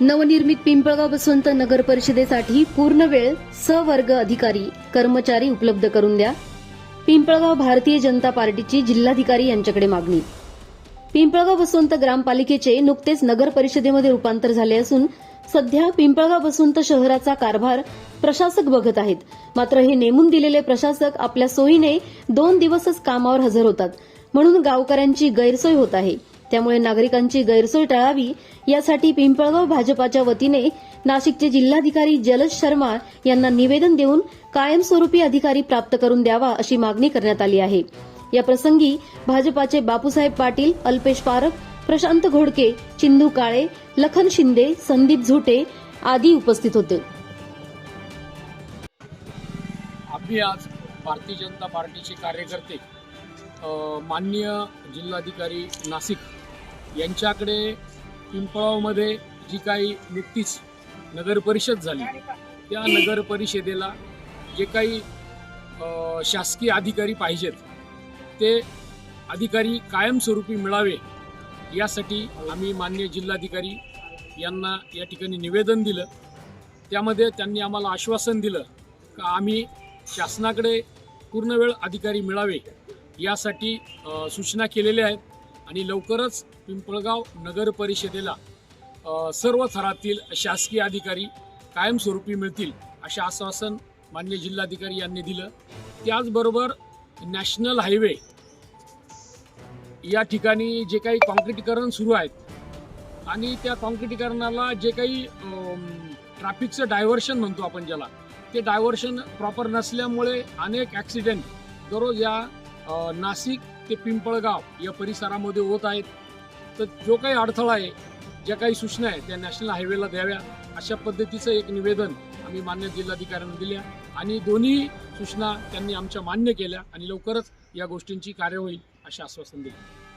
नवनिर्मित पिंपळगाव बसवंत नगर परिषदेसाठी पूर्ण वेळ सवर्ग अधिकारी कर्मचारी उपलब्ध करून द्या. पिंपळगाव भारतीय जनता पार्टीची जिल्हाधिकारी यांच्याकडे मागणी. पिंपळगाव बसवंत ग्रामपालिकेचे नुकतेच नगर परिषदेमध्ये रूपांतर झाले असून सध्या पिंपळगाव बसवंत शहराचा कारभार प्रशासक बघत आहेत. मात्र हे नेमून दिलेले प्रशासक आपल्या सोयीने दोन दिवसच कामावर हजर होतात. म्हणून गावकऱ्यांची गैरसोय होत आहे. त्यामुळे नागरिकांची गैरसोय टाळावी यासाठी पिंपळगाव भाजपाच्या वतीने नाशिकचे जिल्हाधिकारी जलज शर्मा यांना निवेदन देऊन कायमस्वरूपी अधिकारी प्राप्त करून द्यावा अशी मागणी करण्यात आली आहे. या प्रसंगी भाजपाचे बापूसाहेब पाटील अल्पेश पारख प्रशांत घोडके चिंदू काळे लखन शिंदे संदीप झुटे आदी उपस्थित होते. आम्ही आज भारतीय जनता पार्टीचे कार्यकर्ते माननीय जिल्हाधिकारी नाशिक यांच्याकडे पिंपळावमध्ये जी काही नुकतीच नगरपरिषद झाली त्या नगरपरिषदेला जे काही शासकीय अधिकारी पाहिजेत ते अधिकारी कायमस्वरूपी मिळावे यासाठी आम्ही मान्य जिल्हाधिकारी यांना या ठिकाणी निवेदन दिलं. त्यामध्ये त्यांनी आम्हाला आश्वासन दिलं का आम्ही शासनाकडे पूर्ण वेळ अधिकारी मिळावे यासाठी सूचना केलेल्या आहेत. आणि लवकरच पिंपळगाव नगर परिषदेला सर्व थरातील शासकीय अधिकारी कायमस्वरूपी मिळतील असे आश्वासन मान्य जिल्हाधिकारी यांनी दिलं. त्याचबरोबर नॅशनल हायवे या ठिकाणी जे काही कॉन्क्रिटीकरण सुरू आहेत आणि त्या कॉन्क्रिटीकरणाला जे काही ट्रॅफिकचं डायव्हर्शन म्हणतो आपण ज्याला ते डायव्हर्शन प्रॉपर नसल्यामुळे अनेक ॲक्सिडेंट दररोज या नाशिक ते पिंपळगाव या परिसरामध्ये होत आहेत. तर जो काही अडथळा आहे ज्या काही सूचना आहेत त्या नॅशनल हायवेला द्याव्या. अशा पद्धतीचं एक निवेदन आम्ही मान्य जिल्हाधिकाऱ्यांना दिल्या आणि दोन्ही सूचना त्यांनी आमच्या मान्य केल्या आणि लवकरच या गोष्टींची कार्य होईल असे आश्वासन दिले.